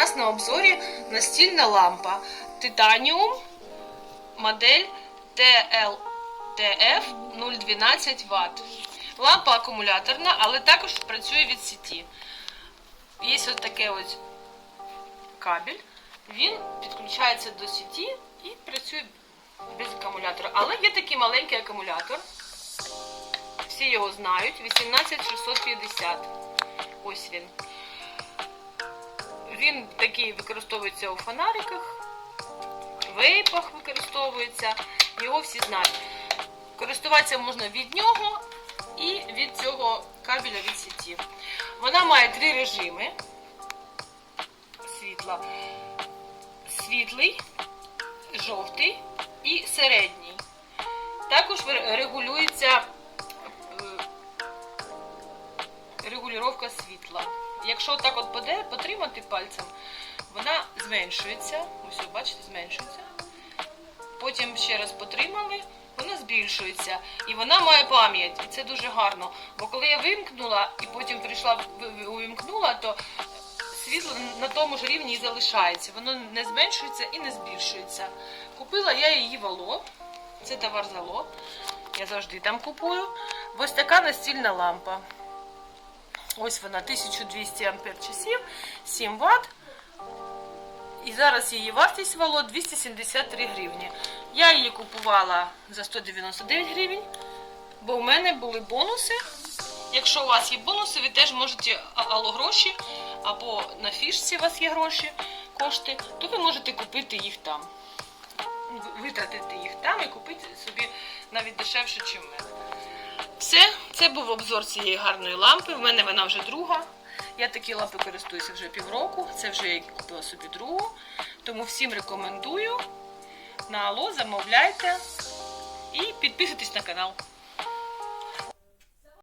нас на обзорі настільна лампа Titanium модель TLTF 012 Вт. Лампа акумуляторна, але також працює від сіті. Є ось таке ось кабель. Він підключається до сіті і працює без акумулятора. Але є такий маленький акумулятор. Всі його знають. 18650. Ось він. Він такий використовується у фонариках, вейпах використовується. Його всі знають. Користуватися можна від нього і від цього кабеля від сіті. Вона має три режими світла. Світлий, жовтий і середній. Також регулюється е, регулювання світла. Якщо так от потримати пальцем, вона зменшується. Ось бачите, зменшується. Потім ще раз потримали, вона збільшується. І вона має пам'ять. І це дуже гарно. Бо коли я вимкнула і потім прийшла увімкнула, то світло на тому ж рівні і залишається. Воно не зменшується і не збільшується. Купила я її вало. Це товар зало. Я завжди там купую. Ось така настільна лампа. Ось вона 1200 ампер часів, 7 Вт. І зараз її вартість вало 273 гривні. Я її купувала за 199 гривень, бо у мене були бонуси. Якщо у вас є бонуси, ви теж можете а- алло гроші або на фішці у вас є гроші, кошти, то ви можете купити їх там. Витратити їх там і купити собі навіть дешевше, ніж в мене. Все, це був обзор цієї гарної лампи. В мене вона вже друга. Я такі лампи користуюся вже півроку. Це вже я купила собі другу. Тому всім рекомендую. На Алло замовляйте і підписуйтесь на канал.